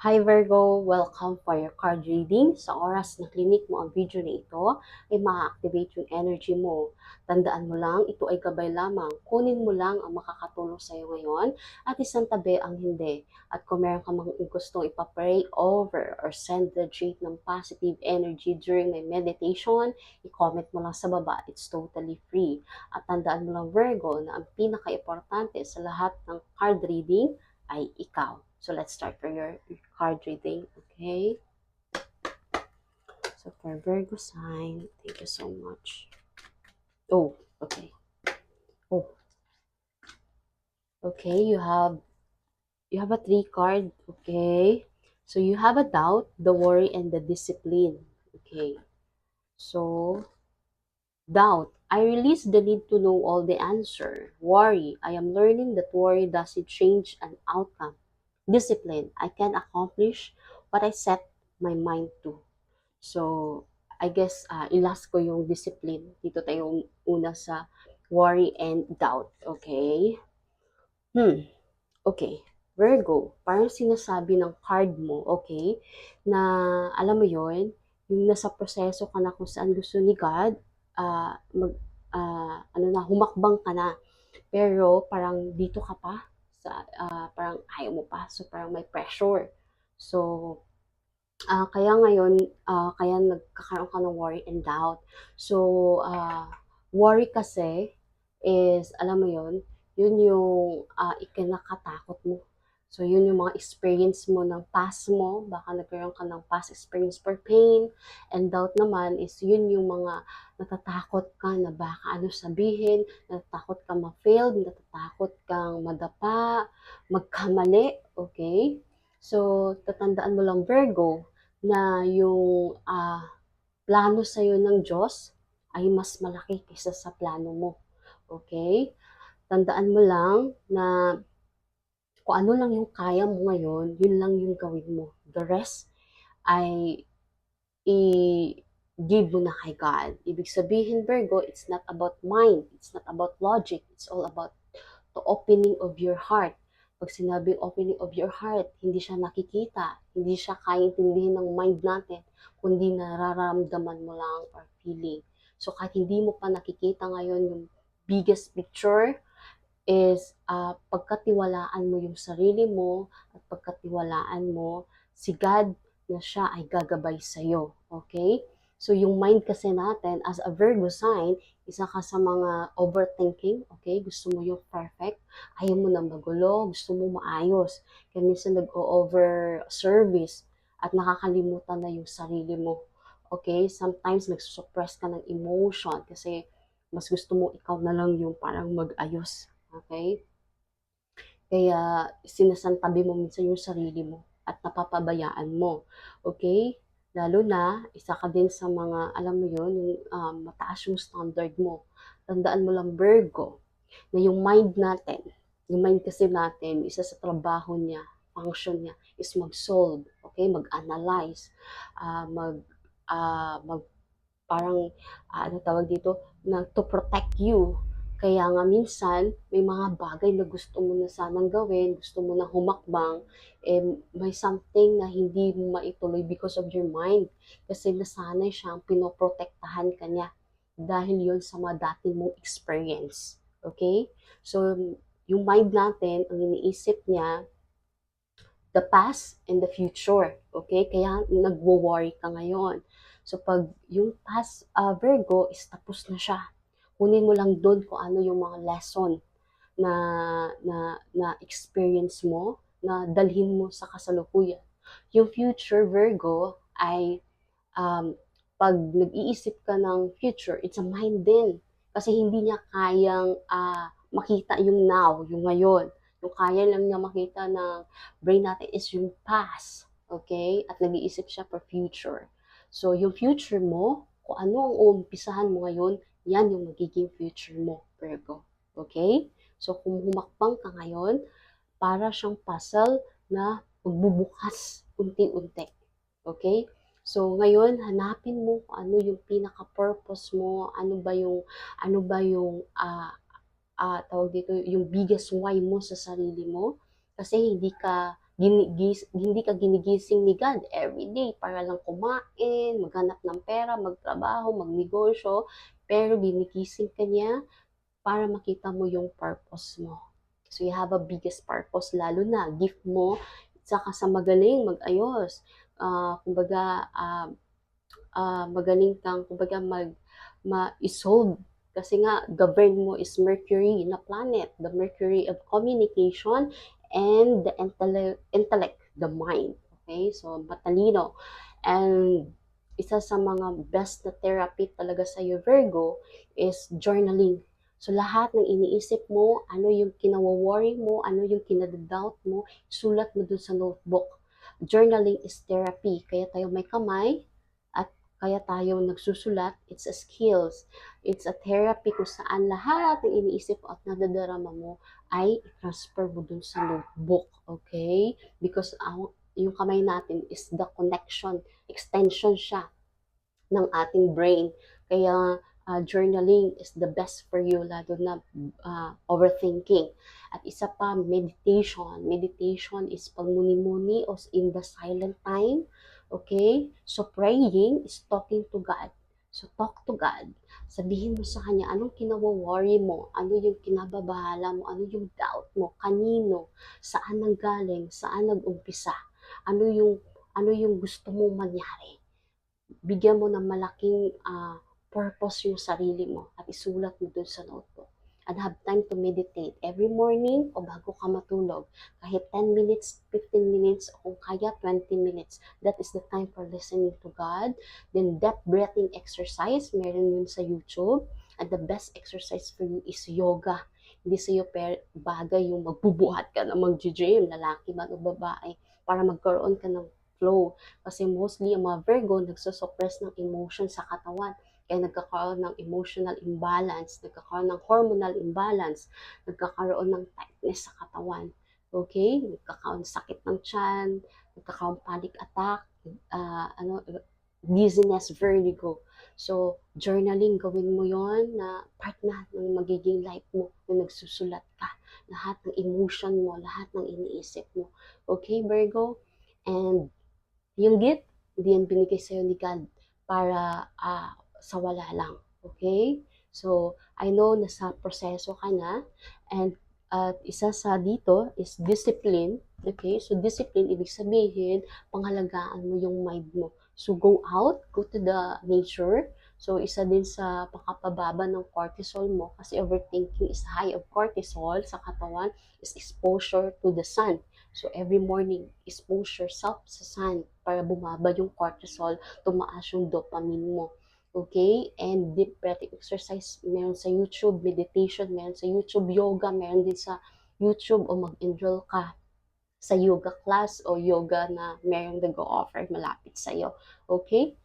Hi Virgo! Welcome for your card reading. Sa oras na klinik mo ang video na ito, ay ma-activate yung energy mo. Tandaan mo lang, ito ay gabay lamang. Kunin mo lang ang makakatulong sa'yo ngayon at isang tabi ang hindi. At kung meron ka mga gustong ipapray over or send the jade ng positive energy during my meditation, i-comment mo lang sa baba. It's totally free. At tandaan mo lang Virgo na ang pinaka-importante sa lahat ng card reading ay ikaw. So let's start for your card reading, okay? So for Virgo sign, thank you so much. Oh, okay. Oh. Okay, you have you have a three card, okay? So you have a doubt, the worry and the discipline. Okay. So doubt, I release the need to know all the answer. Worry, I am learning that worry doesn't change an outcome discipline. I can accomplish what I set my mind to. So, I guess, uh, ilas ko yung discipline. Dito tayo una sa worry and doubt. Okay? Hmm. Okay. Virgo, parang sinasabi ng card mo, okay, na alam mo yon yung nasa proseso ka na kung saan gusto ni God, uh, mag, uh, ano na, humakbang ka na. Pero parang dito ka pa, sa uh, parang ayaw mo pa. So parang may pressure. So uh, kaya ngayon uh, kaya nagkakaroon ka ng worry and doubt. So uh, worry kasi is alam mo yon yun yung uh, ikinakatakot mo So, yun yung mga experience mo ng past mo. Baka nagkaroon ka ng past experience for pain. And doubt naman is yun yung mga natatakot ka na baka ano sabihin, natatakot ka ma-fail, natatakot kang madapa, magkamali, okay? So, tatandaan mo lang Virgo na yung uh, plano sa'yo ng Diyos ay mas malaki kaysa sa plano mo. Okay? Tandaan mo lang na kung ano lang yung kaya mo ngayon, yun lang yung gawin mo. The rest ay i-give mo na kay God. Ibig sabihin, Virgo, it's not about mind. It's not about logic. It's all about the opening of your heart. Pag sinabing opening of your heart, hindi siya nakikita, hindi siya kaya intindihin ng mind natin, kundi nararamdaman mo lang or feeling. So kahit hindi mo pa nakikita ngayon yung biggest picture, is uh, pagkatiwalaan mo yung sarili mo at pagkatiwalaan mo si God na siya ay gagabay sa iyo. Okay? So yung mind kasi natin as a Virgo sign, isa ka sa mga overthinking, okay? Gusto mo yung perfect, ayaw mo na magulo, gusto mo maayos. Kaya minsan nag-over service at nakakalimutan na yung sarili mo. Okay? Sometimes nagsusuppress ka ng emotion kasi mas gusto mo ikaw na lang yung parang mag-ayos Okay? Kaya sinasantabi mo minsan yung sarili mo at napapabayaan mo. Okay? Lalo na, isa ka din sa mga, alam mo yun, yung um, mataas yung standard mo. Tandaan mo lang, Virgo, na yung mind natin, yung mind kasi natin, isa sa trabaho niya, function niya, is mag-solve, okay? Mag-analyze, uh, mag, uh, mag, parang, uh, ano tawag dito, na to protect you kaya nga minsan, may mga bagay na gusto mo na sanang gawin, gusto mo na humakbang, eh, may something na hindi mo maituloy because of your mind. Kasi nasanay siyang pinoprotektahan ka niya dahil yon sa mga dati mong experience. Okay? So, yung mind natin, ang iniisip niya, the past and the future. Okay? Kaya nagwo-worry ka ngayon. So, pag yung past uh, Virgo is tapos na siya kunin mo lang doon kung ano yung mga lesson na, na, na experience mo, na dalhin mo sa kasalukuyan. Yung future Virgo ay um, pag nag-iisip ka ng future, it's a mind din. Kasi hindi niya kayang uh, makita yung now, yung ngayon. Yung kaya lang niya makita ng brain natin is yung past. Okay? At nag-iisip siya for future. So, yung future mo, kung ano ang uumpisahan mo ngayon, yan yung magiging future mo, Virgo. Okay? So, kung humakbang ka ngayon, para siyang puzzle na magbubukas unti-unti. Okay? So, ngayon, hanapin mo kung ano yung pinaka-purpose mo, ano ba yung, ano ba yung, uh, uh, tawag dito, yung biggest why mo sa sarili mo. Kasi hindi ka ginigis, hindi ka ginigising ni God every day para lang kumain, maghanap ng pera, magtrabaho, magnegosyo, pero ginigising ka niya para makita mo yung purpose mo. So you have a biggest purpose, lalo na gift mo, saka sa magaling mag-ayos. Ah, kumbaga, ah, ah, magaling kang, kumbaga, mag, ma-solve. Kasi nga, govern mo is Mercury na planet, the Mercury of communication and the intellect, intellect the mind. Okay? So, matalino. And isa sa mga best na therapy talaga sa iyo, Virgo, is journaling. So, lahat ng iniisip mo, ano yung kinawaworry mo, ano yung kinadadoubt mo, sulat mo dun sa notebook. Journaling is therapy. Kaya tayo may kamay, at kaya tayo nagsusulat, it's a skills. It's a therapy kung saan lahat ng iniisip at nadadarama mo ay transfer mo dun sa notebook. Okay? Because yung kamay natin is the connection, extension siya ng ating brain. Kaya uh, journaling is the best for you, lalo na uh, overthinking. At isa pa, meditation. Meditation is pagmuni-muni o in the silent time. Okay? So praying is talking to God. So talk to God. Sabihin mo sa Kanya, anong kinawa-worry mo? Ano yung kinababahala mo? Ano yung doubt mo? Kanino? Saan nanggaling? Saan nag-umpisa? Ano yung, ano yung gusto mo mangyari? Bigyan mo ng malaking uh, purpose yung sarili mo at isulat mo dun sa notebook. And have time to meditate every morning o bago ka matulog. Kahit 10 minutes, 15 minutes, o kung kaya 20 minutes. That is the time for listening to God. Then depth breathing exercise, meron yun sa YouTube. And the best exercise for you is yoga. Hindi sa iyo bagay yung magbubuhat ka na mag-gym, lalaki man o babae, para magkaroon ka ng flow. Kasi mostly ang mga Virgo nagsusuppress ng emotion sa katawan kaya nagkakaroon ng emotional imbalance, nagkakaroon ng hormonal imbalance, nagkakaroon ng tightness sa katawan. Okay? Nagkakaroon sakit ng tiyan, nagkakaroon panic attack, uh, ano, dizziness, vertigo. So, journaling, gawin mo yon na part na ng magiging life mo na nagsusulat ka. Lahat ng emotion mo, lahat ng iniisip mo. Okay, Virgo? And yung gift, hindi yan binigay sa'yo ni God para uh, sa wala lang. Okay? So, I know nasa proseso ka na and at uh, isa sa dito is discipline. Okay? So, discipline, ibig sabihin, pangalagaan mo yung mind mo. So, go out, go to the nature. So, isa din sa pakapababa ng cortisol mo kasi overthinking is high of cortisol sa katawan is exposure to the sun. So, every morning, expose yourself sa sun para bumaba yung cortisol, tumaas yung dopamine mo. Okay? And deep breathing exercise, meron sa YouTube, meditation, meron sa YouTube, yoga, meron din sa YouTube o mag-enroll ka sa yoga class o yoga na merong nag-offer malapit sa iyo. Okay?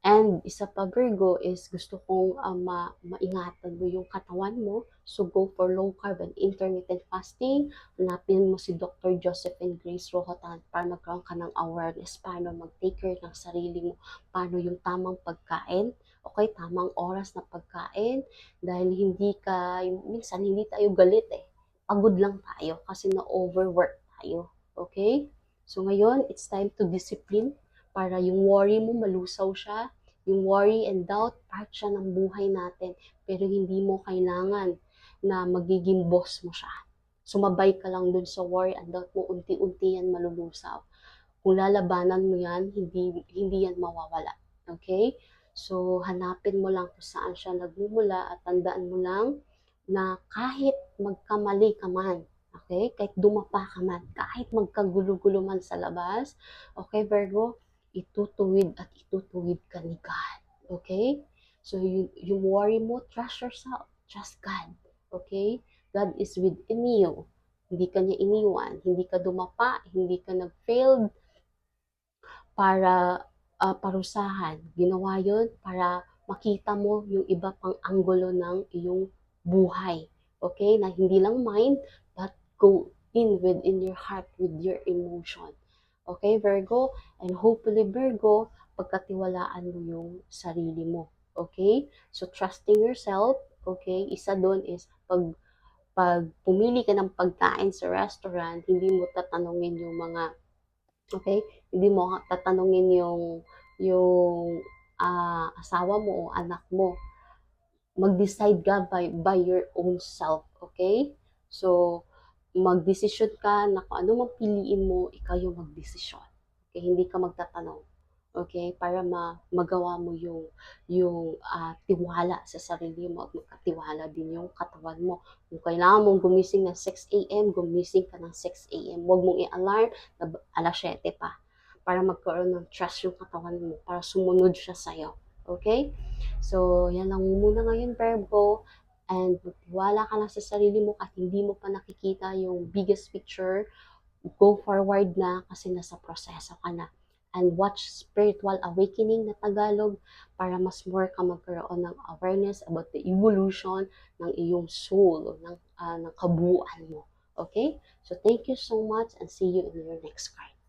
And isa pa Virgo is gusto kong uh, ma maingatan mo yung katawan mo. So go for low carb and intermittent fasting. Hanapin mo si Dr. Josephine Grace Rohotan para magkaroon ka ng awareness paano mag-take care ng sarili mo. Paano yung tamang pagkain. Okay, tamang oras na pagkain. Dahil hindi ka, minsan hindi tayo galit eh. Pagod lang tayo kasi na-overwork tayo. Okay? So ngayon, it's time to discipline para yung worry mo malusaw siya. Yung worry and doubt, part siya ng buhay natin. Pero hindi mo kailangan na magiging boss mo siya. Sumabay ka lang dun sa worry and doubt mo, unti-unti yan malulusaw. Kung lalabanan mo yan, hindi, hindi yan mawawala. Okay? So, hanapin mo lang kung saan siya nagmumula at tandaan mo lang na kahit magkamali ka man, okay, kahit dumapa ka man, kahit magkagulo-gulo man sa labas, okay, Virgo, itutuwid at itutuwid ka ni God. Okay? So, yung, yung worry mo, trust yourself. Trust God. Okay? God is within you. Hindi ka niya iniwan. Hindi ka dumapa. Hindi ka nag-failed para uh, parusahan. Ginawa yon para makita mo yung iba pang anggulo ng iyong buhay. Okay? Na hindi lang mind, but go in within your heart with your emotion. Okay, Virgo? And hopefully, Virgo, pagkatiwalaan mo yung sarili mo. Okay? So, trusting yourself, okay? Isa doon is pag pag pumili ka ng pagkain sa restaurant, hindi mo tatanungin yung mga, okay, hindi mo tatanungin yung, yung ah, asawa mo o anak mo. Mag-decide ka by, by your own self, okay? So, magdesisyon ka na kung ano mang piliin mo, ikaw yung magdesisyon. Okay, hindi ka magtatanong. Okay, para ma magawa mo yung yung ah, tiwala sa sarili mo at magkatiwala din yung katawan mo. Kung kailangan mong gumising ng 6 a.m., gumising ka ng 6 a.m. Huwag mong i-alarm na alas 7 pa para magkaroon ng trust yung katawan mo, para sumunod siya sa'yo. Okay? So, yan lang muna ngayon, Virgo. And magtiwala ka lang sa sarili mo at hindi mo pa nakikita yung biggest picture, go forward na kasi nasa proseso ka na. And watch Spiritual Awakening na Tagalog para mas more ka magkaroon ng awareness about the evolution ng iyong soul, ng, ah, ng kabuuan mo. Okay? So, thank you so much and see you in your next card.